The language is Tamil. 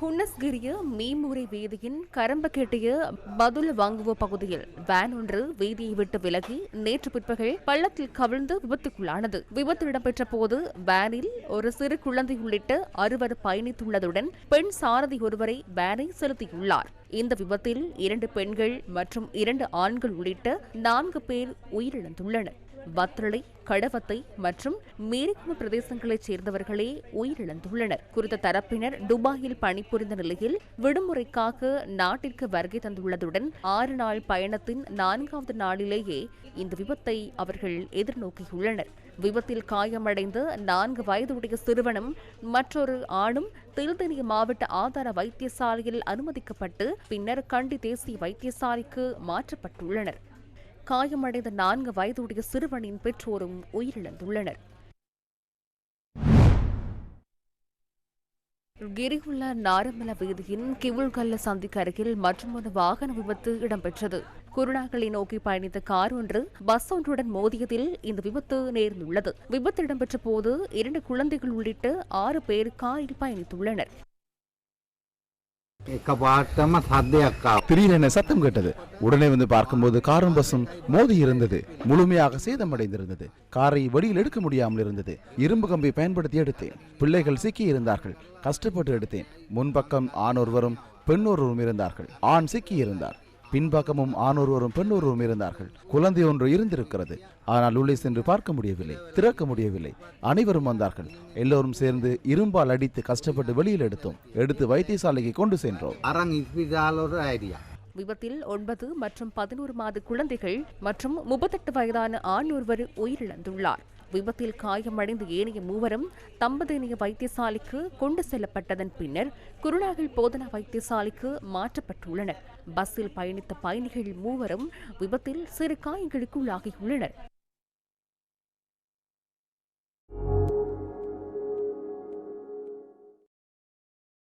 ஹுன்னஸ்கிரிய மீமுறை வீதியின் கரம்பக்கெட்டிய பதுல வாங்குவ பகுதியில் வேன் ஒன்று வீதியை விட்டு விலகி நேற்று பிற்பகல் பள்ளத்தில் கவிழ்ந்து விபத்துக்குள்ளானது. விபத்து இடம்பெற்ற போது வேனில் ஒரு சிறு குழந்தை உள்ளிட்ட அறுவர் பயணித்துள்ளதுடன் பெண் சாரதி ஒருவரை வேனை செலுத்தியுள்ளார். இந்த விபத்தில் இரண்டு பெண்கள் மற்றும் இரண்டு ஆண்கள் உள்ளிட்ட நான்கு பேர் உயிரிழந்துள்ளனர். வத்ரலை கடவத்தை மற்றும் மேரிக்கும பிரதேசங்களைச் சேர்ந்தவர்களே உயிரிழந்துள்ளனர். குறித்த தரப்பினர் துபாயில் பணிபுரிந்த நிலையில் விடுமுறைக்காக நாட்டிற்கு வருகை தந்துள்ளதுடன் ஆறு நாள் பயணத்தின் நான்காவது நாளிலேயே இந்த விபத்தை அவர்கள் எதிர்நோக்கியுள்ளனர். விபத்தில் காயமடைந்த நான்கு வயதுடைய சிறுவனும் மற்றொரு ஆணும் திருத்தணிய மாவட்ட ஆதார வைத்தியசாலையில் அனுமதிக்கப்பட்டு பின்னர் கண்டி தேசிய வைத்தியசாலைக்கு மாற்றப்பட்டுள்ளனர். காயமடைந்த நான்கு வயதுடைய சிறுவனின் பெற்றோரும் உயிரிழந்துள்ளனர். கிரிகுள்ள நாரமல வீதியின் கிவுள்கல்ல சந்திக்கு அருகில் மற்றொரு வாகன விபத்து இடம்பெற்றது. குருணாகலை நோக்கி பயணித்த கார் ஒன்று பஸ் ஒன்றுடன் மோதியதில் இந்த விபத்து நேர்ந்துள்ளது. விபத்து இடம்பெற்ற போது இரண்டு குழந்தைகள் உள்ளிட்ட ஆறு பேர் காரில் பயணித்துள்ளனர். එකපාරටම සද්දයක් ආවා. திடீரென சத்தம் கேட்டது உடனே வந்து பார்க்கும்போது காரும் பஸ்ஸும் மோதி இருந்தது முழுமையாக சேதமடைந்திருந்தது காரை வெளியில் எடுக்க முடியாமல் இருந்தது இரும்பு கம்பி பயன்படுத்தி எடுத்தேன் பிள்ளைகள் சிக்கி இருந்தார்கள் கஷ்டப்பட்டு எடுத்தேன் முன்பக்கம் ஆண் ஒருவரும் பெண் ஒருவரும் இருந்தார்கள் ஆண் சிக்கி இருந்தார் பின்பக்கமும் ஆண் பெண்ணொருவரும் இருந்தார்கள். குழந்தை ஒன்று இருந்திருக்கிறது. ஆனால் உள்ளே சென்று பார்க்க முடியவில்லை திறக்க முடியவில்லை. அனைவரும் வந்தார்கள். எல்லோரும் சேர்ந்து இரும்பால் அடித்து கஷ்டப்பட்டு வெளியில் எடுத்தோம். எடுத்து வைத்தியசாலைக்கு கொண்டு சென்றோம். விபத்தில் ஒன்பது மற்றும் பதினோரு மாத குழந்தைகள் மற்றும் முப்பத்தெட்டு வயதான ஆண் ஒருவர் உயிரிழந்துள்ளார். விபத்தில் காயமடைந்த ஏனைய மூவரும் தம்பதியினிய வைத்தியசாலைக்கு கொண்டு செல்லப்பட்டதன் பின்னர் குருநாகல் போதனா வைத்தியசாலைக்கு மாற்றப்பட்டுள்ளனர். பஸ்ஸில் பயணித்த பயணிகள் மூவரும் விபத்தில் சிறு காயங்களுக்கு உள்ளாகியுள்ளனர்